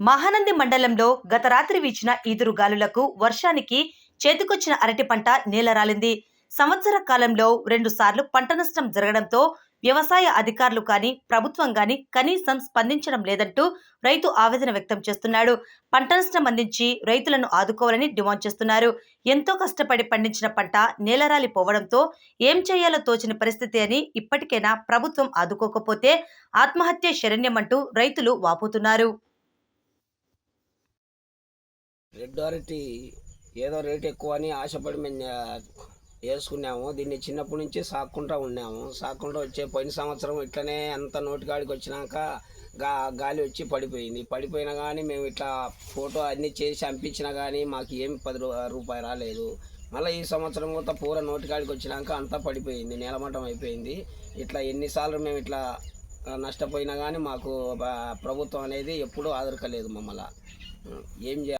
మహానంది మండలంలో గత రాత్రి వీచిన ఈదురు గాలులకు వర్షానికి చేతికొచ్చిన అరటి పంట నేలరాలింది సంవత్సర కాలంలో రెండుసార్లు పంట నష్టం జరగడంతో వ్యవసాయ అధికారులు కానీ ప్రభుత్వం కానీ కనీసం స్పందించడం లేదంటూ రైతు ఆవేదన వ్యక్తం చేస్తున్నాడు. పంట నష్టం అందించి రైతులను ఆదుకోవాలని డిమాండ్ చేస్తున్నారు. ఎంతో కష్టపడి పండించిన పంట నేలరాలిపోవడంతో ఏం చేయాలో తోచిన పరిస్థితి అని ఇప్పటికైనా ప్రభుత్వం ఆదుకోకపోతే ఆత్మహత్య శరణ్యమంటూ రైతులు వాపోతున్నారు. రెడ్ అరటి ఏదో రేట్ ఎక్కువ అని ఆశపడి మేము వేసుకున్నాము. దీన్ని చిన్నప్పటి నుంచి సాక్కుంటా ఉన్నాము. సాక్కుంటా వచ్చే పోయిన సంవత్సరం ఇట్లనే అంత నోటికాడికి వచ్చినాక గా గాలి వచ్చి పడిపోయింది. పడిపోయినా కానీ మేము ఇట్లా ఫోటో అన్నీ చేసి పంపించినా కానీ మాకు ఏమి పది రూ- రూపాయి రాలేదు. మళ్ళీ ఈ సంవత్సరం కొత్త పూర నోటికాడికి వచ్చినాక అంతా పడిపోయింది. నేలమట్టం అయిపోయింది. ఇట్లా ఎన్నిసార్లు మేము ఇట్లా నష్టపోయినా కానీ మాకు ప్రభుత్వం అనేది ఎప్పుడూ ఆదరకలేదు మమ్మల్ని. ఏం చేయాలి?